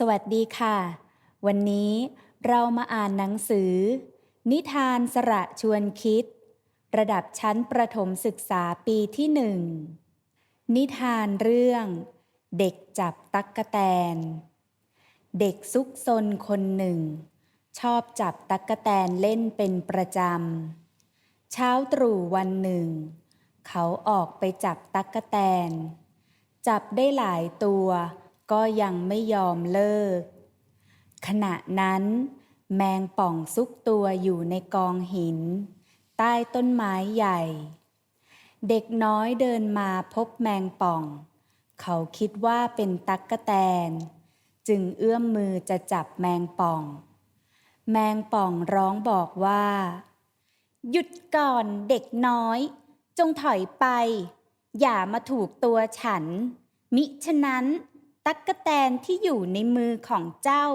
สวัสดีค่ะ วันนี้เรามาอ่านหนังสือ นิทานสระชวนคิด ระดับชั้นประถมศึกษาปีที่หนึ่ง นิทานเรื่อง เด็กจับตั๊กแตน เด็กซุกซนคนหนึ่ง ชอบจับตั๊กแตนเล่นเป็นประจำ เช้าตรู่วันหนึ่ง เขาออกไปจับตั๊กแตน จับได้หลายตัว ก็ยังไม่ยอมเลิก ขณะนั้น แมงป่องซุกตัวอยู่ในกองหิน ใต้ต้นไม้ใหญ่ เด็กน้อยเดินมาพบแมงป่อง เขาคิดว่าเป็นตั๊กแตน จึงเอื้อมมือจะจับแมงป่อง แมงป่องร้องบอกว่า หยุดก่อนเด็กน้อย จงถอยไป อย่ามาถูกตัวฉัน มิฉะนั้น ตั๊กแตนที่อยู่ในมือของเจ้า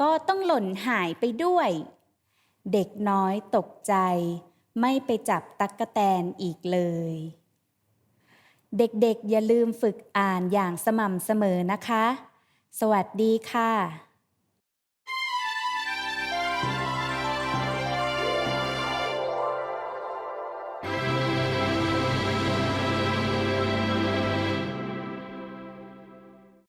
ก็ต้องหล่นหายไปด้วย เด็กน้อยตกใจ ไม่ไปจับตั๊กแตนอีกเลย เด็กๆอย่าลืมฝึกอ่านอย่างสม่ำเสมอนะคะ สวัสดีค่ะ